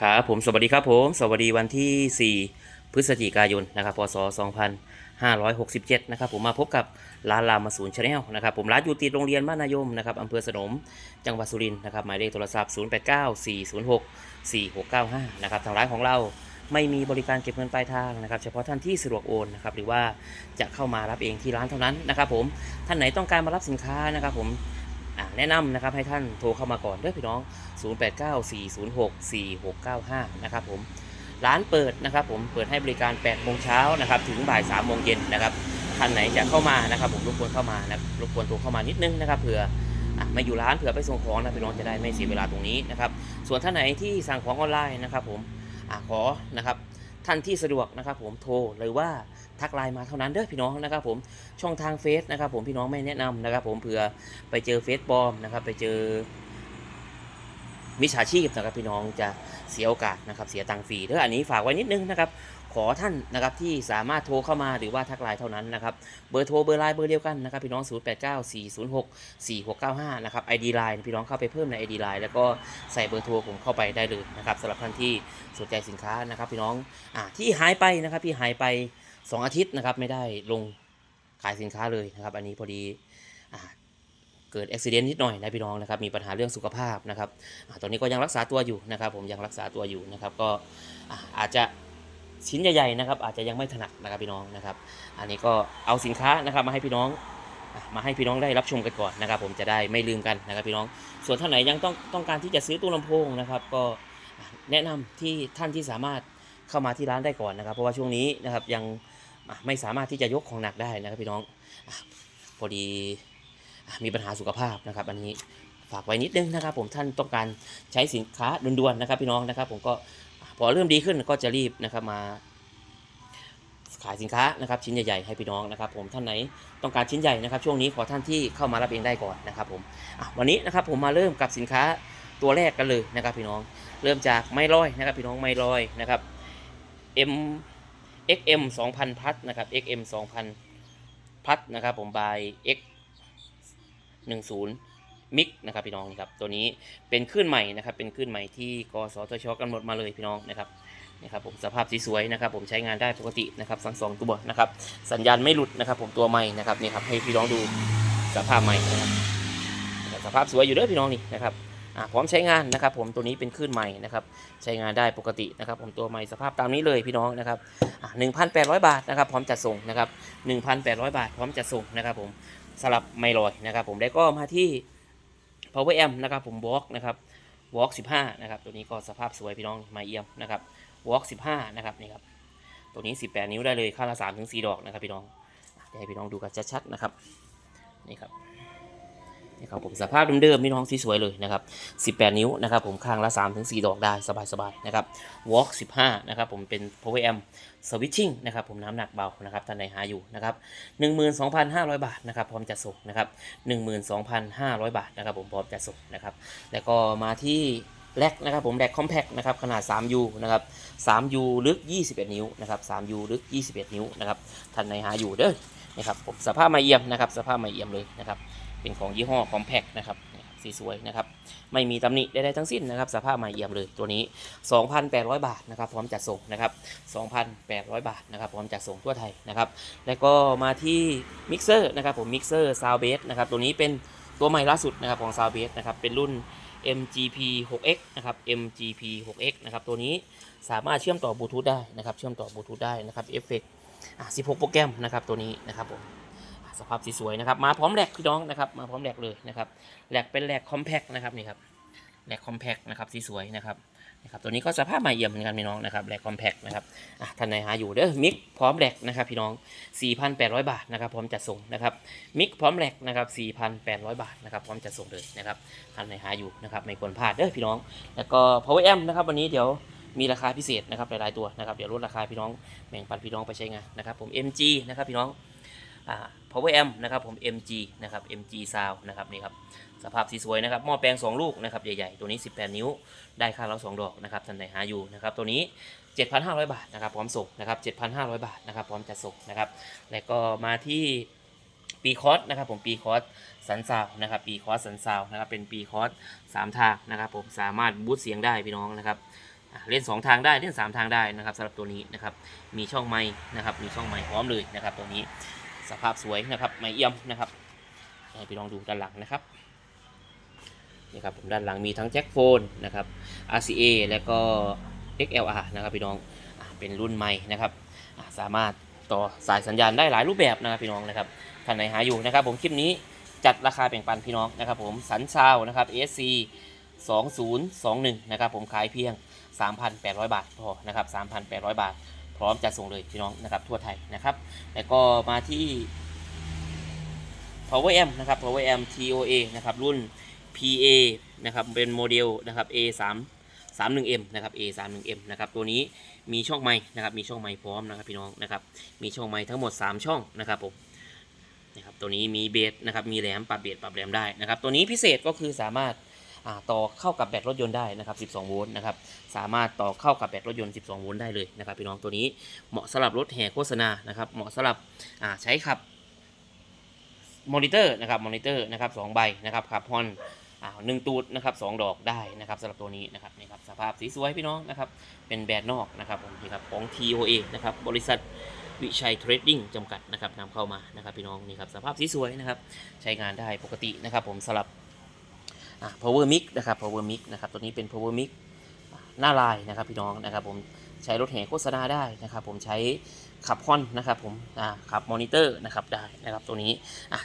ครับผมสวัสดีครับผม สวัสดีวันที่ 4 พฤศจิกายนนะครับพศ 2567 นะครับผมมาพบกับร้านรามาศูนย์ชาแนลนะครับผมร้านอยู่ติดโรงเรียนบ้านนายมนะครับอำเภอสนมจังหวัดสุรินทร์นะครับหมายเลขโทรศัพท์ 0894064695 นะครับทางร้านของเราไม่มีบริการเก็บเงินปลายทางนะครับ เฉพาะท่านที่สะดวกโอนนะครับหรือว่าจะเข้ามารับเองที่ร้านเท่านั้นนะครับผมท่านไหนต้องการมารับสินค้านะครับผม แนะนำนะครับให้ท่านโทรเข้ามาก่อนเด้อพี่น้อง 0894064695 นะครับผม ร้านเปิดนะครับผม เปิดให้บริการ8โมงเช้านะครับถึงบ่าย3โมงเย็นนะครับ ท่านไหนจะเข้ามานะครับผมรบกวนเข้ามานะรบกวนโทรเข้ามานิดนึงนะครับเผื่ออมาอยู่ร้านเผื่อไปส่งของนะพี่น้องจะได้ไม่เสียเวลาตรงนี้นะครับ ส่วนท่านไหนที่สั่งของออนไลน์นะครับผมอขอนะครับท่านที่สะดวกนะครับผมโทรหรือว่า ทักไลน์มาเท่านั้นเด้อพี่น้องนะครับผมช่องทางเฟซนะครับผมพี่น้องไม่แนะนำนะครับ ผมเผื่อไปเจอเฟซปลอมนะครับ ไปเจอมิจฉาชีพนะครับพี่น้องจะเสียโอกาสนะครับเสียตังค์ฟรีเด้ออันนี้ฝากไว้นิดนึงนะครับขอท่านนะครับที่สามารถโทรเข้ามาหรือว่าทักไลน์เท่านั้นนะครับเบอร์โทรเบอร์ไลน์เบอร์เดียวกันนะครับพี่น้อง 0894064695 นะครับ ID ไลน์พี่น้องเข้าไปเพิ่มใน ID ไลน์แล้วก็ใส่เบอร์โทรผมเข้าไปได้เลยนะครับสำหรับท่านที่สนใจสินค้านะครับพี่น้องอ่าที่หายไปนะครับที่หายไป 2 อาทิตย์นะครับ ไม่ได้ลงขายสินค้าเลยนะครับ อันนี้พอดีเกิดอุบิเหตุนิดหน่อยนะพี่น้องนะครับมีปัญหาเรื่องสุขภาพนะครับอตอนนี้ก็ยังรักษาตัวอยู่นะครับ ผมยังรักษาตัวอยู่นะครับ ก็อาจจะชิ้นใหญ่ๆนะครับ อาจจะยังไม่ถนัดนะครับพี่น้องนะครับ อันนี้ก็เอาสินค้านะครับมาให้พี่น้องมาให้พี่น้องได้รับชมกันก่อนนะครับ ผมจะได้ไม่ลืมกันนะครับพี่น้อง ส่วนท่านไหนยังต้องต้องการที่จะซื้อตู้ลำโพงนะครับ ก็แนะนำที่ท่านที่สามารถเข้ามาที่ร้านได้ก่อนนะครับ เพราะว่าช่วงนี้นะครับยัง ไม่สามารถที่จะยกของหนักได้นะครับพี่น้องอพอดีมีปัญหาสุขภาพนะครับ อันนี้ฝากไว้นิดนึงนะครับ ผมท่านต้องการใช้สินค้าด่วนๆนะครับ พี่น้องนะครับ ผมก็พอเริ่มดีขึ้นก็จะรีบนะครับมาขายสินค้านะครับชิ้นใหญ่ๆให้พี่น้องนะครับผมท่านไหนต้องการชิ้นใหญ่นะครับ ช่วงนี้ขอท่านที่เข้ามารับเองได้ก่อนนะครับผมวันนี้นะครับผมมาเริ่มกับสินค้าตัวแรกกันเลยนะครับพี่น้อง เริ่มจากไม้ลอยนะครับพี่น้องไม้ลอยนะครับ M XM 2,000พัทนะครับ XM 2,000พัทนะครับผม by X 10มิกนะครับพี่น้องนะครับตัวนี้เป็นคลื่นใหม่นะครับเป็นคลื่นใหม่ที่กสทชกำหนดมาเลยพี่น้องนะครับนะครับผมสภาพสวยๆนะครับผมใช้งานได้ปกตินะครับทั้งสองตัวนะครับสัญญาณไม่หลุดนะครับ ผมตัวใหม่นะครับนี่ครับให้พี่น้องดูสภาพใหม่นะครับสภาพสวยอยู่เด้อพี่น้องนี่นะครับ พร้อมใช้งานนะครับ ผมตัวนี้เป็นคลื่นใหม่นะครับใช้งานได้ปกตินะครับ ผมตัวใหม่สภาพตามนี้เลยพี่น้องนะครับอ่า1,800บาทนะครับพร้อมจัดส่งนะครับ1,800บาท พร้อมจัดส่งนะครับ ผมสลับไม่ลอยนะครับ ผมแล้วก็มาที่ power amp นะครับ ผม walk นะครับ walk 15นะครับตัวนี้ก็สภาพสวยพี่น้องไมาเอี่ยมนะครับ walk 15นะครับนี่ครับตัวนี้18นิ้วได้เลยข้าละ3ถึง4ดอกนะครับพี่น้องอะเดี๋ยวให้พี่น้องดูกันชัดๆนะครับนี่ครับ นี่ครับผมสภาพเดิมๆพี่น้องสวยๆเลยนะครับ 18 นิ้วนะครับผมข้างละ3ถึง4ดอกได้สบายๆนะครับ walk 15นะครับผมเป็น power amp switching นะครับผมน้ำหนักเบานะครับท่านใดหาอยู่นะครับ12,500 บาทนะครับพร้อมจัดส่งนะครับ12,500 บาทนะครับผมพร้อมจัดส่งนะครับแล้วก็มาที่แรกนะครับผมแรกคอมแพคนะครับขนาด 3U นะครับ 3U ลึก 21 นิ้วนะครับ 3U ลึก 21 นิ้วนะครับท่านในหาอยู่เด้อนะครับผมสภาพไม่เอี่ยมนะครับสภาพไม่เอี่ยมเลยนะครับ เป็นของยี่ห้อคอมแพคนะครับสีสวยนะครับ ไม่มีตำหนิใดๆทั้งสิ้นนะครับ สภาพไม่เอี่ยมเลยตัวนี้ 2,800 บาทนะครับพร้อมจัดส่งนะครับ 2,800 บาทนะครับพร้อมจัดส่งทั่วไทยนะครับ แล้วก็มาที่มิกเซอร์นะครับผมมิกเซอร์ซาวเบสนะครับตัวนี้เป็นตัวใหม่ล่าสุดนะครับของซาวเบสนะครับเป็นรุ่น MGP 6X นะครับ MGP 6X นะครับตัวนี้สามารถเชื่อมต่อบลูทูธได้นะครับเชื่อมต่อบลูทูธได้นะครับเอฟเฟกต์16 โปรแกรมนะครับตัวนี้นะครับผม สภาพสีสวยนะครับ มาพร้อมแหลกพี่น้องนะครับ มาพร้อมแหลกเลยนะครับแหลกเป็นแหลกคอมแพคนะครับนี่ครับแหลกคอมแพคนะครับสีสวยนะครับนะครับ ตัวนี้ก็สภาพใหม่เอี่ยมเหมือนกันพี่น้องนะครับแหลกคอมแพคนะครับอะท่านไหนหาอยู่เด้อมิกพร้อมแหลกนะครับพี่น้อง 4,800 บาทนะครับพร้อมจัดส่งนะครับมิกพร้อมแหลกนะครับ 4,800 บาทนะครับพร้อมจัดส่งเลยนะครับท่านไหนหาอยู่นะครับไม่ควรพลาดเด้อพี่น้อง แล้วก็ power amp นะครับวันนี้เดี๋ยวมีราคาพิเศษนะครับหลายๆตัวนะครับเดี๋ยวลดราคาพี่น้องแบ่งปันพี่น้องไปใช้งานนะครับผม MG นะครับพี่น้อง power amp นะครับผม MG นะครับ MG sound นะครับนี่ครับสภาพสีสวยนะครับหม้อแปลง 2 ลูกนะครับใหญ่ๆ ตัวนี้ 18 นิ้วได้ค่าเรา2ดอกนะครับท่านไหนหาอยู่นะครับตัวนี้ 7,500 บาทนะครับพร้อมส่งนะครับ7,500 บาทนะครับพร้อมจัดส่งนะครับแล้วก็มาที่ปีคอสนะครับผมปีคอสสันซาวนะครับปีคอสสันซาวนะครับเป็นปีคอสสามทางนะครับผมสามารถบูตเสียงได้พี่น้องนะครับเล่น 2 ทางได้เล่น 3 ทางได้นะครับสำหรับตัวนี้นะครับมีช่องไม้นะครับมีช่องไม้พร้อมเลยนะครับตัวนี้ สภาพสวยนะครับไม้เอี่ยมนะครับให้พี่ลองดูด้านหลังนะครับนี่ครับผมด้านหลังมีทั้งแจ็คโฟนนะครับ RCA และก็ XLR นะครับพี่น้องเป็นรุ่นใหม่นะครับสามารถต่อสายสัญญาณได้หลายรูปแบบนะครับพี่น้องนะครับท่านไหนหาอยู่นะครับ ผมคลิปนี้จัดราคาแบ่งปันพี่น้องนะครับ ผมสันซาวนะครับ SC 2021 นะครับผมขายเพียง 3,800 บาทพอนะครับ 3,800 บาท พร้อมจะส่งเลยพี่น้องนะครับทั่วไทยนะครับแล้วก็มาที่ Power Amp นะครับ Power Amp TOA นะครับรุ่น PA นะครับเป็นโมเดลนะครับ A 3 31M นะครับ A 31M นะครับตัวนี้มีช่องไม้นะครับมีช่องไม้พร้อมนะครับพี่น้องนะครับมีช่องไม้ทั้งหมด 3 ช่องนะครับผมนะครับตัวนี้มีเบสนะครับมีแหลมปรับเบสปรับแหลมได้นะครับตัวนี้พิเศษก็คือสามารถ ต่อเข้ากับแบตรถยนต์ได้นะครับ 12 โวลต์นะครับ สามารถต่อเข้ากับแบตรถยนต์ 12 โวลต์ได้เลยนะครับพี่น้องตัวนี้เหมาะสำหรับรถแห่โฆษณานะครับ เหมาะสำหรับใช้ขับมอนิเตอร์นะครับมอนิเตอร์นะครับสองใบนะครับขับฮอนอ่าหนึ่งตูดนะครับสองดอกได้นะครับสำหรับตัวนี้นะครับนี่ครับสภาพสีสวยพี่น้องนะครับ เป็นแบรนด์นอกนะครับผมนี่ครับของ TOA นะครับบริษัทวิชัยเทรดดิ้งจำกัดนะครับนำเข้ามานะครับพี่น้องนี่ครับสภาพสีสวยนะครับ ใช้งานได้ปกตินะครับผมสำหรับ power mic นะครับ power mic นะครับตัวนี้เป็น power mic อ่าหน้าลายนะครับพี่น้องนะครับผมใช้รถแห่โฆษณาได้นะครับ ผมใช้ขับฮอนนะครับผมขับมอนิเตอร์นะครับได้นะครับตัวนี้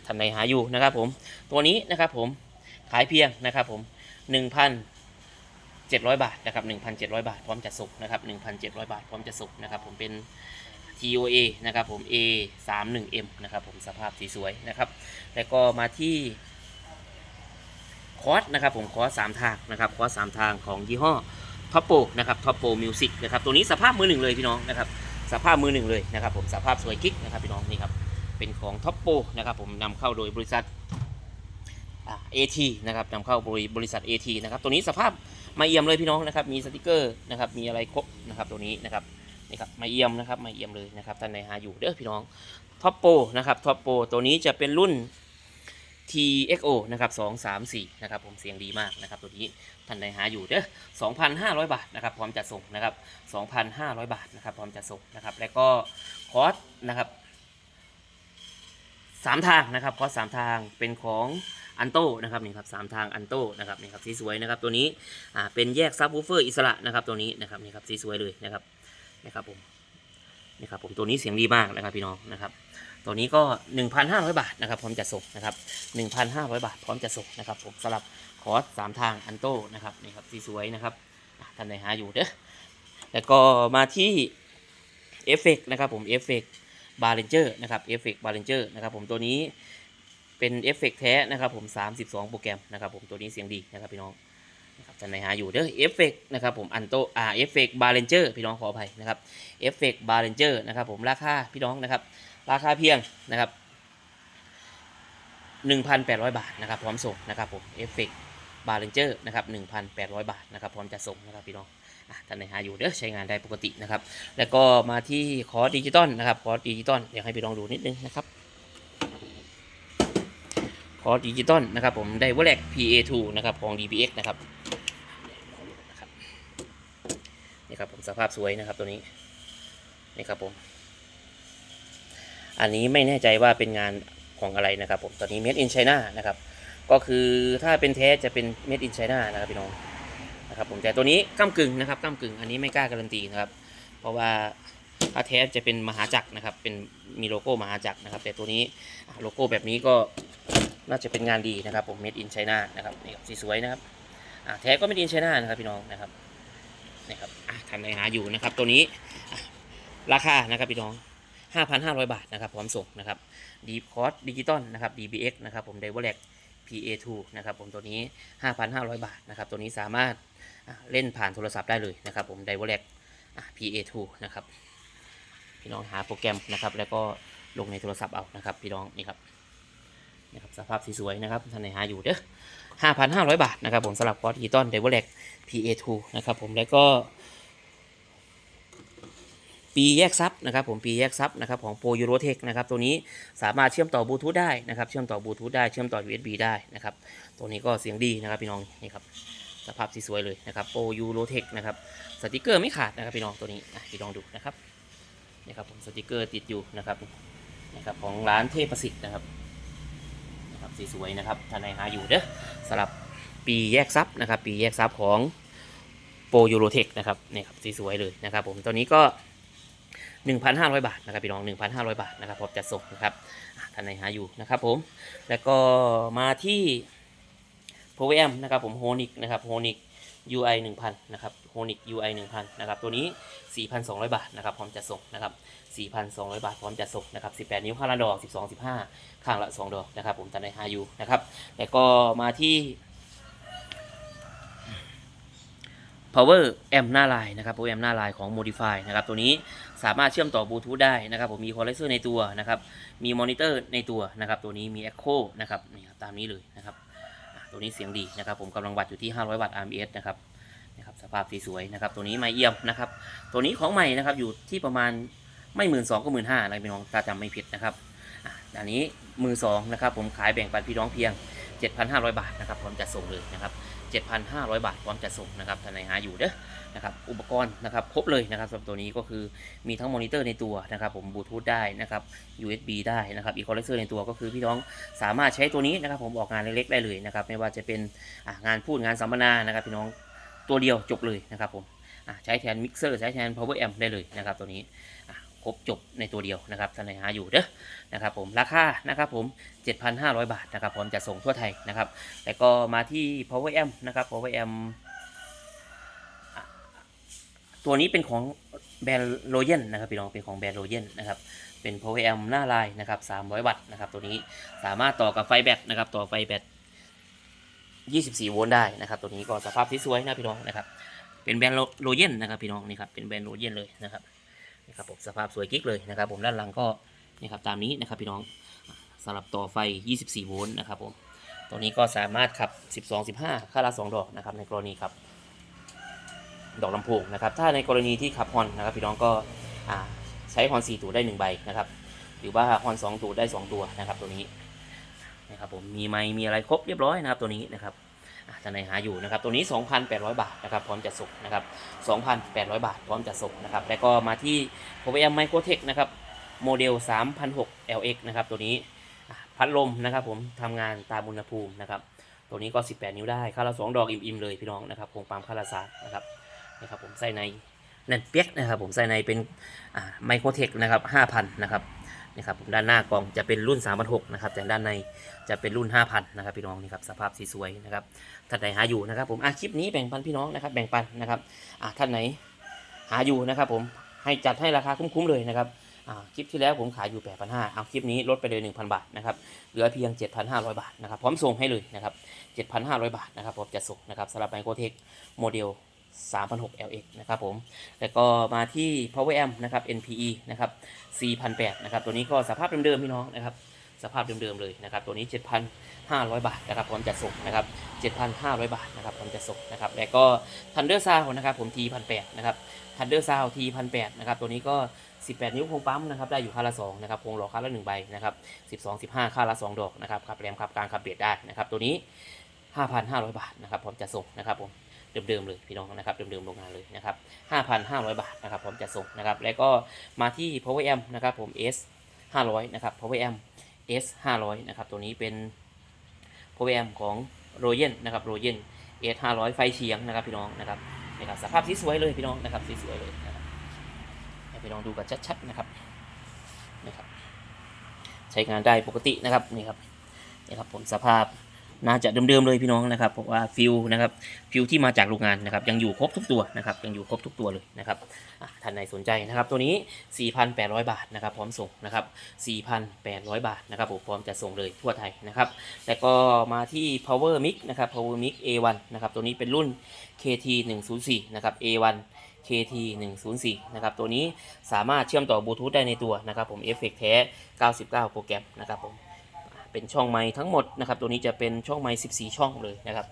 ท่านหาอยู่นะครับผมตัวนี้นะครับผมขายเพียงนะครับผม 1,700 บาทนะครับ1,700 บาท พร้อมจะส่งนะครับ1,700 บาท พร้อมจะส่งนะครับผมเป็น TOA นะครับผม A 3 1 M นะครับผมสภาพสีสวยนะครับแล้วก็มาที่ คอร์สนะครับผมคอร์สสามทางนะครับคอร์สสามทางของยี่ห้อท็อปโปนะครับท็อปโปมิวสิกนะครับตัวนี้สภาพมือหนึ่งเลยพี่น้องนะครับสภาพมือหนึ่งเลยนะครับผมสภาพสวยกิ๊กนะครับพี่น้องนี่ครับเป็นของท็อปโปนะครับผมนำเข้าโดยบริษัทเอทีนะครับนำเข้าบริบริษัท AT นะครับตัวนี้สภาพมาเอี่ยมเลยพี่น้องนะครับมีสติกเกอร์นะครับมีอะไรครบนะครับตัวนี้นะครับนี่ครับมาเอี่ยมนะครับมาเอี่ยมเลยนะครับท่านใดหาอยู่เด้อพี่น้องท็อปโปนะครับท็อปโปตัวนี้จะเป็นรุ่น TXO นะครับ2 3 4นะครับผมเสียงดีมากนะครับตัวนี้ท่านใดหาอยู่เด้อ2,500 บาทนะครับพร้อมจัดส่งนะครับ2,500 บาทนะครับพร้อมจัดส่งนะครับแล้วก็คอร์สนะครับสามทางนะครับคอร์สสามทางเป็นของอันโต้นะครับนี่ครับสามทางอันโต้นะครับนี่ครับสีสวยนะครับตัวนี้อ่าเป็นแยกซับวูเฟอร์อิสระนะครับตัวนี้นะครับนี่ครับสีสวยเลยนะครับนะครับผมนี่ครับผมตัวนี้เสียงดีมากนะครับพี่น้องนะครับ ตัวนี้ก็ 1,500 บาทนะครับพร้อมจะส่งนะครับ 1,500 บาทพร้อมจะส่งนะครับผมสำหรับคอร์สสามทางอันโต้นะครับนี่ครับสีสวยนะครับท่านใดหาอยู่เด้อแล้วก็มาที่เอฟเฟกนะครับผมเอฟเฟกบาร์เรนเจอร์นะครับเอฟเฟกบาร์เรนเจอร์นะครับผมตัวนี้เป็นเอฟเฟกต์แท้นะครับผม 32 โปรแกรมนะครับผมตัวนี้เสียงดีนะครับพี่น้องนะครับท่านไหนหาอยู่เด้อเอฟเฟกต์นะครับผมอันโตอ่าเอฟเฟกต์บาร์เรนเจอร์พี่น้องขออภัยนะครับเอฟเฟกต์บาร์เรนเจอร์นะครับผมราคาพี่น้องนะครับ ราคาเพียงนะครับ 1,800 บาทนะครับ พร้อมส่งนะครับผมเอฟเฟกต์บาร์เรนเจอร์นะครับ1,800 บาทนะครับ พร้อมจะส่งนะครับพี่น้องอะท่านไหนหาอยู่เด้อใช้งานได้ปกตินะครับ แล้วก็มาที่คอร์สดิจิตอลนะครับคอร์สดิจิตอลอยากให้พี่น้องดูนิดนึงนะครับคอร์สดิจิตอลนะครับผมไดเวอร์แลก PA2 นะครับของ DBX นะครับนี่ครับผมสภาพสวยนะครับตัวนี้นี่ครับผม อันนี้ไม่แน่ใจว่าเป็นงานของอะไรนะครับผมตอนนี้ Made in China นะครับ ก็คือถ้าเป็นแท้จะเป็น Made in China นะครับพี่น้องนะครับผมแต่ตัวนี้ก้ากึ่งนะครับก้ากึ่งอันนี้ไม่กล้าการันตีนะครับ เพราะว่าถ้าแท้จะเป็นมหาจักรนะครับ เป็นมีโลโก้มหาจักรนะครับ แต่ตัวนี้โลโก้แบบนี้ก็น่าจะเป็นงานดีนะครับผม made in China นะครับนี่ครับสีสวยนะครับแท้ก็ made in China นะครับพี่น้องนะครับนี่ครับท่านใดหาอยู่นะครับ ตัวนี้ราคานะครับพี่น้อง 5,500 บาทนะครับพร้อมส่งนะครับดีคอร์สดิจิตอลนะครับ DBX นะครับผม d i v e r a c PA2 นะครับผมตัวนี้ 5,500 บาทนะครับตัวนี้สามารถเล่นผ่านโทรศัพท์ได้เลยนะครับผม d i v e r a c PA2 นะครับพี่น้องหาโปรแกรมนะครับแล้วก็ลงในโทรศัพท์เอานะครับพี่น้องนี่ครับนะครับสภาพสวยๆนะครับท่านไหนหาอยู่เด้อ5,500 บาทนะครับผมสำหรับคอร์สดิจิตอลเดเวอร์แลก PA2 นะครับผมแล้วก็ ปีแยกซับนะครับผมปีแยกซับนะครับของโปรยูโรเทคนะครับตัวนี้สามารถเชื่อมต่อบลูทูธได้นะครับเชื่อมต่อบลูทูธได้เชื่อมต่อ USB ได้นะครับตัวนี้ก็เสียงดีนะครับพี่น้องนี่ครับสภาพสวยเลยนะครับโปรยูโรเทคนะครับสติกเกอร์ไม่ขาดนะครับพี่น้องตัวนี้พี่ลองดูนะครับนะครับผมสติกเกอร์ติดอยู่นะครับนะครับของร้านเทพประสิทธิ์นะครับนะครับสวยๆนะครับท่านใดหาอยู่เด้อสำหรับปีแยกซับนะครับปีแยกซับของโปรยูโรเทคนะครับนี่ครับสวยๆเลยนะครับผมตัวนี้ก็ 1,500 บาทนะครับพี่น้อง 1,500 บาทนะครับผมจะส่งนะครับท่านใดหาอยู่นะครับผม แล้วก็มาที่ p o w m นะครับผมโฮนิกนะครับโฮนิก UI 1000นะครับโฮนิก UI 1000นะครับตัวนี้ 4,200 บาทนะครับพร้อมจะส่งนะครับ4,200 บาทพร้อมจะส่งนะครับ 18 นิ้วข้างละดอก 12 15 ข้างละ 2 ดอกนะครับผมท่านใดหาอยู่นะครับแล้วก็มาที่ power amp หน้าลายนะครับ power amp หน้าลายของ modify นะครับตัวนี้สามารถเชื่อมต่อบลูทูธได้นะครับผมมีคอ n เลเซอร์ในตัวนะครับมีมอนิเตอร์ในตัวนะครับตัวนี้มี echo นะครับนี่ครับตามนี้เลยนะครับตัวนี้เสียงดีนะครับผมกำลังวัดอยู่ที่ 500 วัตต์ RMS นะครับนะครับสภาพสีสวยนะครับตัวนี้ไม่เอี่ยมนะครับตัวนี้ของใหม่นะครับอยู่ที่ประมาณไม่หมื่นสองก็หมื่นห้าอะไรพี่น้องถ้าจำไม่ผิดนะครับอันนี้มือสองนะครับผมขายแบ่งปันพี่น้องเพียง 7,500 บาทนะครับพร้อมจะส่งเลยนะครับ 7,500 บาทพร้อมจะส่งนะครับท่านไหนหาอยู่เด้อนะครับอุปกรณ์นะครับครบเลยนะครับสำหรับตัวนี้ก็คือมีทั้งมอนิเตอร์ในตัวนะครับผมบลูทูธได้นะครับ USB ได้นะครับอีคอลเลกเซอร์ในตัวก็คือพี่น้องสามารถใช้ตัวนี้นะครับผมออกงานเล็กๆได้เลยนะครับไม่ว่าจะเป็นงานพูดงานสัมมนานะครับพี่น้องตัวเดียวจบเลยนะครับผมใช้แทนมิกเซอร์ใช้แทน power amp ได้เลยนะครับตัวนี้ ครบจบในตัวเดียวนะครับท่านไหนหาอยู่เด้อนะครับผมราคานะครับผม 7,500 บาทนะครับพร้อมจะส่งทั่วไทยนะครับแล้วก็มาที่ power amp นะครับ power amp ตัวนี้เป็นของแบรนด์โรเยนนะครับพี่น้องเป็นของแบรนด์โรเยนนะครับเป็น power amp หน้าลายนะครับ 300 วัตต์นะครับตัวนี้สามารถต่อกับไฟแบตนะครับต่อไฟแบต24 โวลต์ได้นะครับ ตัวนี้ก็สภาพที่สวยนะพี่น้องนะครับ เป็นแบรนด์โรเยนนะครับพี่น้องนี่ครับเป็นแบรนด์โรเยนเลยนะครับ นี่ครับผมสภาพสวยกิ๊กเลยนะครับ ผมด้านหลังก็นี่ครับตามนี้นะครับพี่น้องสำหรับต่อไฟ 24 โวลต์นะครับผมตัวนี้ก็สามารถขับ 12 15 ค่าละ 2 ดอกนะครับในกรณีครับ ดอกลำโพงนะครับ ถ้าในกรณีที่ขับฮอนนะครับพี่น้องก็ใช้ฮอน 4 ตัวได้ 1 ใบนะครับหรือว่าฮอน2ตัวได้ 2 ตัวนะครับตัวนี้นะครับผมมีไมค์มีอะไรครบเรียบร้อยนะครับตัวนี้นะครับ ท่านใดหาอยู่นะครับ ตัวนี้ 2,800 บาทนะครับพร้อมจะส่งนะครับ2,800 บาทพร้อมจะส่งนะครับ แล้วก็มาที่ p o w e r Microtech นะครับโมเดล 3,600 LX นะครับตัวนี้พัดลมนะครับผมทำงานตามอุณหภูมินะครับ ตัวนี้ก็ 18 นิ้วได้ค่าละ2ดอกอิ่มๆเลยพี่น้องนะครับโครงปั๊มค่าละสามนะครับนะครับผมใส่ในแน่นเปียกนะครับผมใส่ในเป็นไมโครเทคนะครับ5,000นะครับนะครับผมด้านหน้ากล่องจะเป็นรุ่น 3,600นะครับแต่ด้านใน จะเป็นรุ่น 5,000 นะครับพี่น้องนี่ครับสภาพสีสวยนะครับท่านไหนหาอยู่นะครับ ผมอะคลิปนี้แบ่งปันพี่น้องนะครับ แบ่งปันนะครับอะท่านไหนหาอยู่นะครับ ผมให้จัดให้ราคาคุ้มๆเลยนะครับอ่าคลิปที่แล้วผมขายอยู่ 8,500 เอาคลิปนี้ลดไปเลย 1,000 บาทนะครับเหลือเพียง 7,500 บาทนะครับพร้อมส่งให้เลยนะครับ 7,500 บาทนะครับผมจะส่งนะครับสำหรับไมโครเทคโมเดล3,600 LX นะครับผม แล้วก็มาที่ Power Amp นะครับ NPE นะครับ4,800นะครับ ตัวนี้ก็สภาพเดิมๆพี่น้องนะครับ สภาพเดิมๆเลยนะครับ ตัวนี้ 7,500 บาทนะครับพร้อมจะส่งนะครับ 7,500 บาทนะครับพร้อมจะส่งนะครับแล้วก็ Thunder Sound นะครับผม T1,800 นะครับ Thunder Sound T1,800 นะครับตัวนี้ก็ 18 นิ้วโครงปั๊มนะครับได้อยู่ค่าละ2นะครับโครงหล่อค่าละ1ใบนะครับ12 15ค่าละ 2 ดอกนะครับขับแรมขับกลางขับเบียดได้นะครับตัวนี้ 5,500 บาทนะครับพร้อมจะส่งนะครับผมเดิมๆเลยพี่น้องนะครับเดิมๆโรงงานเลยนะครับ 5,500 บาทนะครับพร้อมจะส่งนะครับแล้วก็มาที่ Power Amp นะครับผม S 500นะครับ Power Amp S 500นะครับ ตัวนี้เป็นโปรแกรมของ r o y e n นะครับ r o y e n S 500ไฟเฉียงนะครับพี่น้องนะครับนะครับสภาพสีสวยเลยพี่น้องนะครับสีสวยเลยนะครับให้พี่น้องดูกันชัดๆนะครับนะครับ ใช้งานได้ปกตินะครับนี่ครับนี่ครับผมสภาพ น่าจะเดิมๆเลยพี่น้องนะครับเพราะว่าฟิวนะครับฟิวที่มาจากโรงงานนะครับยังอยู่ครบทุกตัวนะครับยังอยู่ครบทุกตัวเลยนะครับท่านใดสนใจนะครับตัวนี้ 4,800 บาทนะครับพร้อมส่งนะครับ4,800 บาทนะครับผมพร้อมจะส่งเลยทั่วไทยนะครับแล้วก็มาที่ power mix นะครับ power mix A1 นะครับตัวนี้เป็นรุ่น KT 104นะครับ A1 KT 104นะครับตัวนี้สามารถเชื่อมต่อบลูทูธได้ในตัวนะครับผมเอฟเฟกแท้ 99 โปรแกรมนะครับผม เป็นช่องไม้ทั้งหมดนะครับ ตัวนี้จะเป็นช่องไม้14 ช่องเลยนะครับ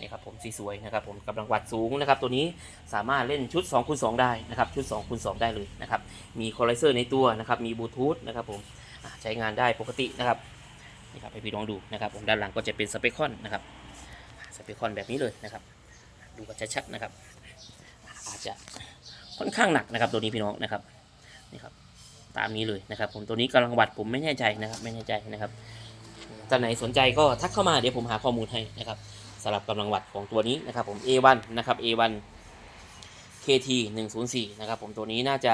นี่ครับผมสีสวยนะครับผมกำลังวัดสูงนะครับ ตัวนี้สามารถเล่นชุด2คูณ2ได้นะครับชุด2คูณ2ได้เลยนะครับมีคอลไลเซอร์ในตัวนะครับมีบลูทูธนะครับผมใช้งานได้ปกตินะครับนี่ครับให้พี่ลองดูนะครับผมด้านหลังก็จะเป็นสเปคคอนนะครับสเปคคอนแบบนี้เลยนะครับ ดูกันชัดๆนะครับ อาจจะค่อนข้างหนักนะครับ ตัวนี้พี่น้องนะครับนี่ครับตามนี้เลยนะครับ ผมตัวนี้กำลังวัดผมไม่แน่ใจนะครับ ไม่แน่ใจนะครับ ท่านไหนสนใจก็ทักเข้ามาเดี๋ยวผมหาข้อมูลให้นะครับสำหรับกำลังวัดของตัวนี้นะครับผม A1 นะครับ A1 KT 104นะครับผมตัวนี้น่าจะ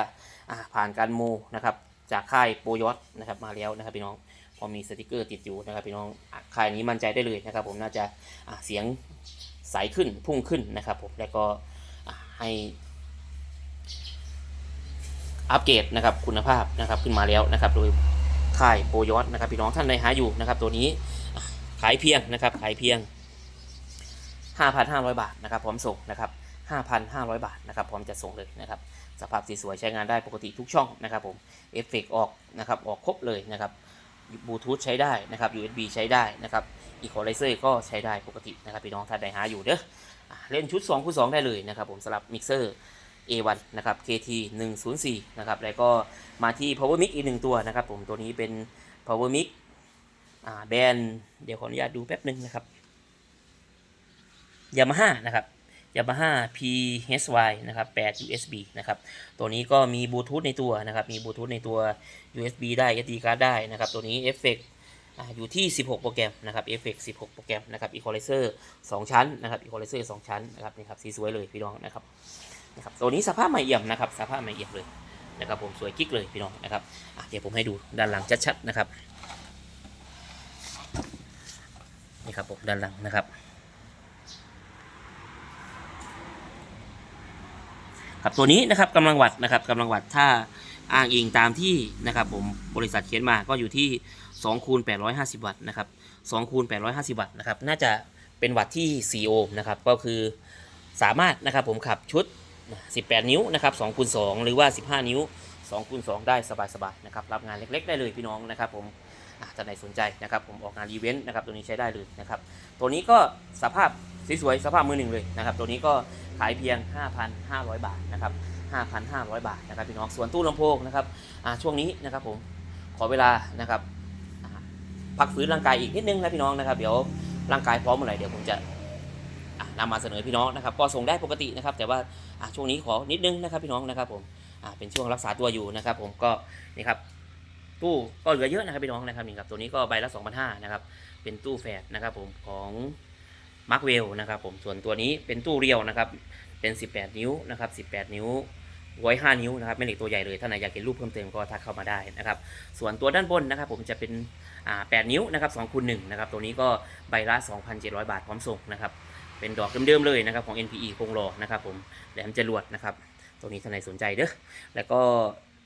าผ่านการโมนะครับจากค่ายโปรยอตนะครับมาแล้วนะครับพี่น้องพอมีสติกเกอร์ติดอยู่นะครับพี่น้องค่ายนี้มั่นใจได้เลยนะครับผมน่าจะเสียงใสขึ้นพุ่งขึ้นนะครับผมแล้วก็ให้อัปเกรดนะครับคุณภาพนะครับขึ้นมาแล้วนะครับโดย ค่ายโปรยอตนะครับพี่น้องท่านใดหาอยู่นะครับตัวนี้ขายเพียงนะครับขายเพียง 5,500 บาทนะครับพร้อมส่งนะครับ 5,500 บาทนะครับพร้อมจะส่งเลยนะครับสภาพสีสวยใช้งานได้ปกติทุกช่องนะครับผมเอฟเฟกออกนะครับออกครบเลยนะครับบลูทูธใช้ได้นะครับ USB ใช้ได้นะครับอีโคไลเซอร์ก็ใช้ได้ปกตินะครับพี่น้องท่านใดหาอยู่เด้อเล่นชุด2คูณ2ได้เลยนะครับผมสำหรับมิกเซอร์ A1 นะครับ KT 104นะครับแล้วก็มาที่ Power Mic อีกหนึ่งตัวนะครับผมตัวนี้เป็น Power Mic อ่าแบรนด์เดี๋ยวขออนุญาตดูแป๊บหนึงนะครับ Yamaha นะครับ Yamaha PHY นะครับ8 USB นะครับ ตัวนี้ก็มีบลูทูธในตัวนะครับ มีบลูทูธในตัว USB ได้ SD card ได้นะครับ ตัวนี้เอฟเฟกอยู่ที่ 16 โปรแกรมนะครับเอฟเฟก16 โปรแกรมนะครับ Equalizer 2ชั้นนะครับ Equalizer 2ชั้นนะครับนี่ครับสีสวยเลยพี่น้องนะครับ นะครับตัวนี้สภาพใหม่เอี่ยมนะครับ สภาพใหม่เอี่ยมเลยนะครับผมสวยกิ๊กเลยพี่น้องนะครับเดี๋ยวผมให้ดูด้านหลังชัดๆนะครับนี่ครับผมด้านหลังนะครับครับตัวนี้นะครับกำลังวัดนะครับกำลังวัดถ้าอ้างอิงตามที่นะครับผมบริษัทเขียนมาก็อยู่ที่2คูณ850 วัตต์นะครับ2คูณ850 วัตต์นะครับน่าจะเป็นวัตต์ที่4โอห์มนะครับก็คือสามารถนะครับผมขับชุด 18 นิ้วนะครับ2คูณ2หรือว่า 15 นิ้ว2คูณ2ได้สบายๆนะครับรับงานเล็กๆได้เลยพี่น้องนะครับผมอะท่านไหนสนใจนะครับผมออกงานอีเวนต์นะครับตัวนี้ใช้ได้เลยนะครับตัวนี้ก็สภาพสวยๆสภาพมือหนึ่งเลยนะครับตัวนี้ก็ขายเพียง 5,500 บาทนะครับ5,500 บาทนะครับพี่น้องส่วนตู้ลำโพงนะครับช่วงนี้นะครับผมขอเวลานะครับพักฟื้นร่างกายอีกนิดนึงนะพี่น้องนะครับ เดี๋ยวร่างกายพร้อมเมื่อไหร่เดี๋ยวผมจะ นำมาเสนอพี่น้องนะครับก็ส่งได้ปกตินะครับ แต่ว่าช่วงนี้ขอนิดนึงนะครับพี่น้องนะครับผมเป็นช่วงรักษาตัวอยู่นะครับ ผมก็นี่ครับตู้ก็เหลือเยอะนะครับพี่น้องนะครับนี่ครับตัวนี้ก็ใบละ2,500นะครับเป็นตู้แฝดนะครับผมของมาร์คเวลนะครับผมส่วนตัวนี้เป็นตู้เรียวนะครับเป็น 18 นิ้วนะครับ18 นิ้วไว้5นิ้วนะครับแม่เหล็กตัวใหญ่เลยถ้าไหนอยากเห็นรูปเพิ่มเติมก็ทักเข้ามาได้นะครับ ส่วนตัวด้านบนนะครับ ผมจะเป็นอ่า8นิ้วนะครับ2คูณ1นะครับตัวนี้ก็ใบละ2,700บาทพร้อมส่งนะครับ เป็นดอกเดิมๆเลยนะครับของ NPE คงรอนะครับผมแหลมจรวดนะครับตัวนี้ท่านใดสนใจเด้อแล้วก็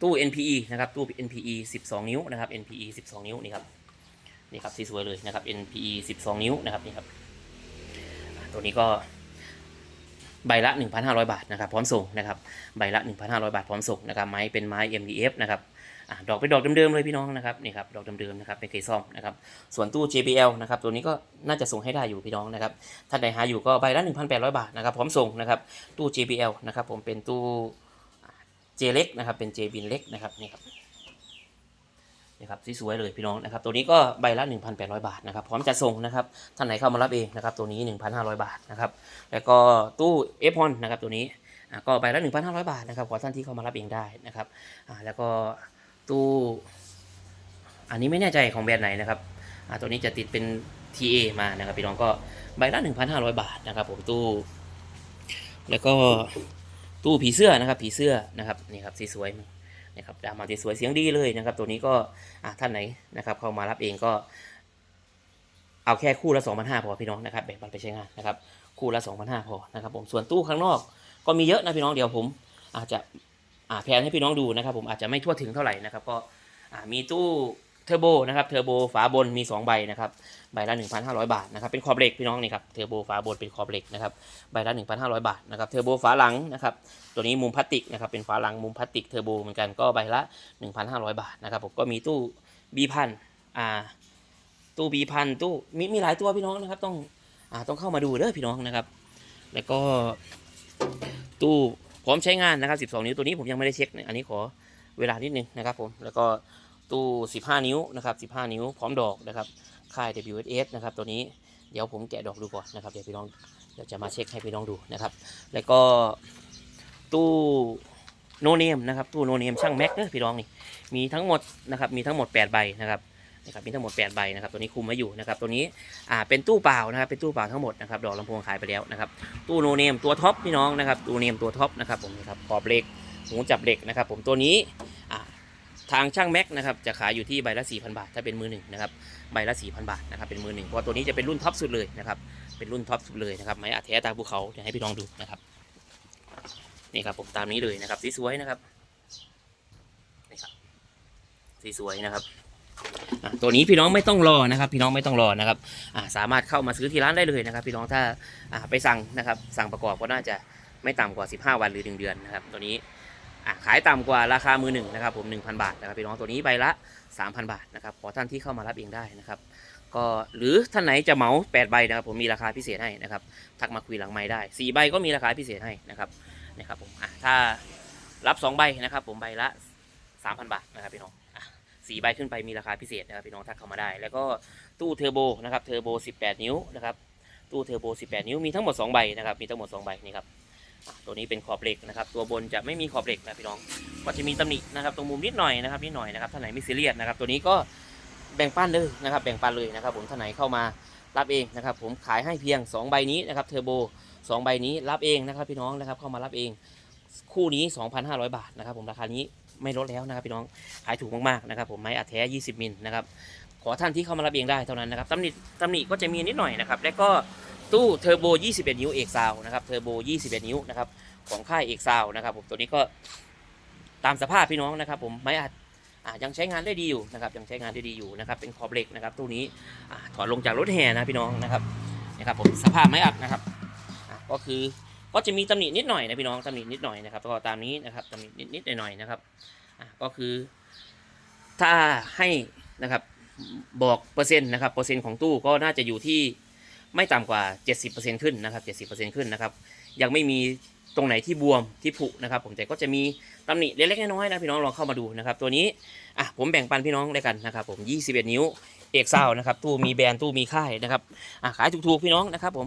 ตู้ NPE นะครับตู้ NPE 12 นิ้วนะครับ NPE 12 นิ้วนี่ครับนี่ครับสวยเลยนะครับ NPE 12 นิ้วนะครับนี่ครับตัวนี้ก็ใบละ 1,500 บาทนะครับพร้อมส่งนะครับใบละ 1,500 บาทพร้อมส่งนะครับไม้เป็นไม้ MDF นะครับ ดอกเป็นดอกเดิมๆเลยพี่น้องนะครับนี่ครับดอกเดิมๆนะครับไม่เคยซ่อมนะครับส่วนตู้ JBL นะครับตัวนี้ก็น่าจะส่งให้ได้อยู่พี่น้องนะครับถ้าใดหาอยู่ก็ใบละ 1,800 บาทนะครับพร้อมส่งนะครับตู้ JBL นะครับผมเป็นตู้ J เล็กนะครับเป็น J บินเล็กนะครับนี่ครับนี่ครับสวยๆเลยพี่น้องนะครับตัวนี้ก็ใบละ 1,800 บาทนะครับพร้อมจะส่งนะครับท่านไหนเข้ามารับเองนะครับตัวนี้ 1,500 บาทนะครับแล้วก็ตู้ F1 นนะครับตัวนี้ก็ใบละ 1,500 บาทนะครับขอท่านที่เข้ามารับเองได้นะครับแล้วก็ ตู้ อันนี้ไม่แน่ใจของแบรนด์ไหนนะครับอ่าตัวนี้จะติดเป็น TA มานะครับพี่น้องก็ใบละ 1,500 บาทนะครับผมตู้ แล้วก็ตู้ผีเสื้อนะครับผีเสื้อนะครับนี่ครับสีสวยนะครับดามาสีสวยเสียงดีเลยนะครับ ตัวนี้ก็อ่าท่านไหนนะครับเข้ามารับเองก็ เอาแค่คู่ละ 2,500พอพี่น้องนะครับแบ่งปันไปใช้งานนะครับคู่ละ 2,500พอนะครับผมส่วนตู้ข้างนอกก็มีเยอะนะพี่น้องเดี๋ยวผมอาจจะ แพนให้พี่น้องดูนะครับผมอาจจะไม่ทั่วถึงเท่าไหร่นะครับก็อ่ามีตู้เทอร์โบนะครับเทอร์โบฝาบนมี 2 ใบนะครับใบละ 1,500 บาทนะครับเป็นขอบเหล็กพี่น้องนี่ครับเทอร์โบฝาบนเป็นขอบเหล็กนะครับใบละ 1,500 บาทนะครับเทอร์โบฝาหลังนะครับตัวนี้มุมพลาสติกนะครับเป็นฝาหลังมุมพลาสติกเทอร์โบเหมือนกันก็ใบละ 1,500 บาทนะครับผมก็มีตู้บีพันอ่าตู้บีพันตู้มีมีหลายตัวพี่น้องนะครับต้องอ่าต้องเข้ามาดูเด้อพี่น้องนะครับ แล้วก็ตู้ พร้อมใช้งานนะครับ 12 นิ้วตัวนี้ผมยังไม่ได้เช็คนะอันนี้ขอเวลานิดนึงนะครับผมแล้วก็ตู้ 15 นิ้วนะครับ 15 นิ้วพร้อมดอกนะครับค่าย WS นะครับตัวนี้เดี๋ยวผมแกะดอกดูก่อนนะครับเดี๋ยวพี่น้องเดี๋ยวจะมาเช็คให้พี่น้องดูนะครับ แล้วก็ตู้โนเนมนะครับตู้โนเนมช่างแม็กเด้อพี่น้องนี่มีทั้งหมดนะครับมีทั้งหมด 8 ใบนะครับ นะครับมีทั้งหมด8ใบนะครับตัวนี้คุมไว้อยู่นะครับตัวนี้อ่าเป็นตู้เปล่านะครับเป็นตู้เปล่าทั้งหมดนะครับดอกลำโพงขายไปแล้วนะครับตู้โนเนมตัวท็อปพี่น้องนะครับตู้โนเนมตัวท็อปนะครับผมนะครับขอบเหล็กหูจับเหล็กนะครับผมตัวนี้อ่าทางช่างแม็กนะครับจะขายอยู่ที่ใบละ 4,000 บาท ถ้าเป็นมือหนึ่งนะครับใบละ 4,000 บาทนะครับเป็นมือหนึ่งเพราะตัวนี้จะเป็นรุ่นท็อปสุดเลยนะครับเป็นรุ่นท็อปสุดเลยนะครับไม้อัดแท้ตาภูเขาเดี๋ยวให้พี่น้องดูนะครับนี่ครับผมตามนี้เลยนะครับสีสวยนะครับนี่ครับสีสวยนะครับ ตัวนี้พี่น้องไม่ต้องรอนะครับ พี่น้องไม่ต้องรอนะครับสามารถเข้ามาซื้อที่ร้านได้เลยนะครับ พี่น้องถ้าไปสั่งนะครับ สั่งประกอบก็น่าจะไม่ต่ำกว่า 15 วันหรือ 1 เดือนนะครับ ตัวนี้ขายต่ำกว่าราคามือหนึ่งนะครับผม1,000 บาทนะครับ พี่น้องตัวนี้ใบละ 3,000 บาทนะครับขอท่านที่เข้ามารับเองได้นะครับ ก็หรือท่านไหนจะเหมา8ใบนะครับผมมีราคาพิเศษให้นะครับทักมาคุยหลังไม้ได้4ใบก็มีราคาพิเศษให้นะครับนะครับผมถ้ารับ 2 ใบนะครับ ผมใบละ 3,000 บาทนะครับพี่น้อง สี่ใบขึ้นไปมีราคาพิเศษนะครับพี่น้องทักเข้ามาได้ แล้วก็ตู้เทอร์โบนะครับเทอร์โบ 18 นิ้วนะครับตู้เทอร์โบ 18 นิ้วมีทั้งหมด 2 ใบนะครับมีทั้งหมด 2 ใบนี่ครับตัวนี้เป็นขอบเหล็กนะครับตัวบนจะไม่มีขอบเหล็กนะพี่น้องก็จะมีตำหนินะครับตรงมุมนิดหน่อยนะครับนิดหน่อยนะครับท่านไหนไม่ซีเรียสนะครับตัวนี้ก็แบ่งปันเลยนะครับแบ่งปันเลยนะครับผมท่านไหนเข้ามารับเองนะครับผมขายให้เพียง 2 ใบนี้นะครับเทอร์โบสองใบนี้รับเองนะครับพี่น้องนะครับเข้ามารับเองคู่นี้ 2,500 บาทนะครับผมราคานี้ ไม่ลดแล้วนะครับพี่น้องขายถูกมากๆนะครับผมไม้อัดแท้ 20 มิลนะครับขอท่านที่เข้ามารับเองได้เท่านั้นนะครับตำหนิตำหนิก็จะมีนิดหน่อยนะครับแล้วก็ตู้เทอร์โบ 21 นิ้วเอกซาวนะครับเทอร์โบ 21 นิ้วนะครับของค่ายเอกซาวนะครับผมตัวนี้ก็ตามสภาพพี่น้องนะครับผมไม้อัดยังใช้งานได้ดีอยู่นะครับยังใช้งานได้ดีอยู่นะครับเป็นขอบเหล็กนะครับตู้นี้ถอดลงจากรถแห่นะพี่น้องนะครับนะครับผมสภาพไม้อัดนะครับก็คือ ก็จะมีตำหนินิดหน่อยนะพี่น้องตำหนินิดหน่อยนะครับก็ตามนี้นะครับตำหนินิดนิดหน่อยหน่อยๆนะครับก็คือ ถ้าให้นะครับบอกเปอร์เซ็นต์นะครับเปอร์เซ็นต์ของตู้ก็น่าจะอยู่ที่ไม่ต่ำกว่า 70%ขึ้นนะครับ70%ขึ้นนะครับ ยังไม่มีตรงไหนที่บวมที่ผุนะครับ ผมแต่ก็จะมีตำหนิเล็กๆน้อยๆนะพี่น้องลองเข้ามาดูนะครับ ตัวนี้อะผมแบ่งปันพี่น้องด้วยกันนะครับ ผม 21 นิ้วเอกเซานะครับ ตู้มีแบรนด์ตู้มีค่ายนะครับอะขายถูกๆพี่น้องนะครับ ผม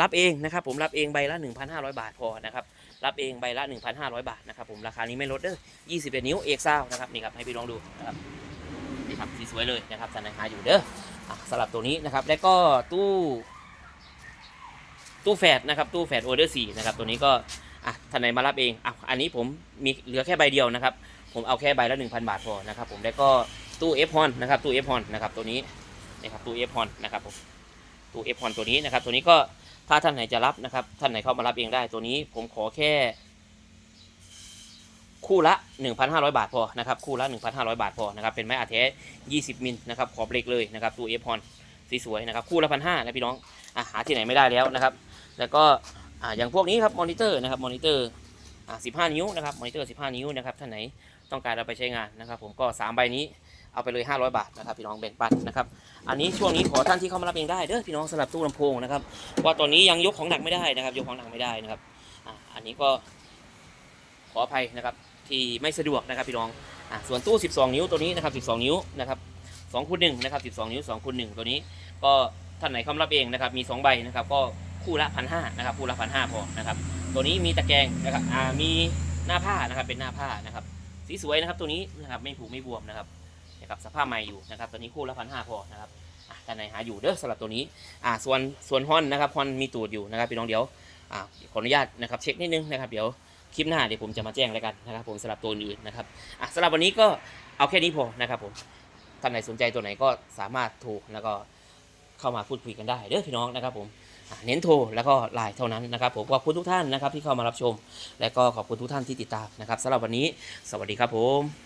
รับเองนะครับผมรับเองใบละ 1,500 บาทพอนะครับรับเองใบละ 1,500 บาทนะครับผมราคานี้ไม่ลดเด้อ21 นิ้วเอกซาวนะครับนี่ครับให้พี่น้องดูนะครับนี่ครับสีสวยเลยนะครับสันนิษฐานอยู่เด้อสลับตัวนี้นะครับ แล้วก็ตู้ตู้แฟดนะครับตู้แฟดโอเดอร์สี่นะครับตัวนี้ก็อะท่านไหนมารับเองอะอันนี้ผมมีเหลือแค่ใบเดียวนะครับผมเอาแค่ใบละ 1,000 บาทพอนะครับผมแล้วก็ตู้เอฟฮอนนะครับตู้เอฟฮอนนะครับตัวนี้นะครับตู้เอฟฮอนนะครับผมตู้เอฟฮอนตัวนี้นะครับตัวนี้ก็ ถ้าท่านไหนจะรับนะครับ ท่านไหนเข้ามารับเองได้ตัวนี้ผมขอแค่ คู่ละ 1,500 บาทพอนะครับคู่ละ 1,500 บาทพอนะครับเป็นไม้อัดแท้ 20 มิลนะครับขอบเล็กเลยนะครับตัวเอฟฮอนสีสวยนะครับคู่ละพันห้านะพี่น้องอะหาที่ไหนไม่ได้แล้วนะครับ แล้วก็อ่าอย่างพวกนี้ครับมอนิเตอร์นะครับมอนิเตอร์อ่า15นิ้วนะครับมอนิเตอร์15นิ้วนะครับท่านไหนต้องการเอาไปใช้งานนะครับ ผมก็3ใบนี้ เอาไปเลย 500 บาทนะครับพี่น้องแบ่งปันนะครับอันนี้ช่วงนี้ขอท่านที่เข้ามารับเองได้เด้อพี่น้องสำหรับตู้ลำโพงนะครับว่าตอนนี้ยังยกของหนักไม่ได้นะครับ ยกของหนักไม่ได้นะครับอะอันนี้ก็ขออภัยนะครับที่ไม่สะดวกนะครับพี่น้องอะส่วนตู้ 12 นิ้วตัวนี้นะครับ 12 นิ้วนะครับ2คูณ1นะครับ 12 นิ้ว2คูณ1ตัวนี้ ก็ท่านไหนเข้ามารับเองนะครับมี 2 ใบนะครับ ก็คู่ละพันห้านะครับคู่ละพันห้าพอนะครับตัวนี้มีตะแกรงนะครับอ่ามีหน้าผ้านะครับเป็นหน้าผ้านะครับสีสวยนะครับตัวนี้นะครับไม่ผุไม่บวมนะครับ นะครับสภาพใหม่อยู่นะครับตัวนี้คู่ละพันห้าพอนะครับท่านไหนหาอยู่เด้อสำหรับตัวนี้อ่าส่วนส่วนฮอนนะครับฮอนมีตูดอยู่นะครับพี่น้องเดี๋ยวอ่าขออนุญาตนะครับเช็คนิดนึงนะครับเดี๋ยวคลิปหน้าเดี๋ยวผมจะมาแจ้งแล้วกันนะครับผมสำหรับตัวอื่นนะครับอะสำหรับวันนี้ก็เอาแค่นี้พอนะครับผมท่านไหนสนใจตัวไหนก็สามารถโทรแล้วก็เข้ามาพูดคุยกันได้เด้อพี่น้องนะครับผมเน้นโทรแล้วก็ไลน์เท่านั้นนะครับผมขอบคุณทุกท่านนะครับที่เข้ามารับชม และก็ขอบคุณทุกท่านที่ติดตามนะครับสำหรับวันนี้ สวัสดีครับผม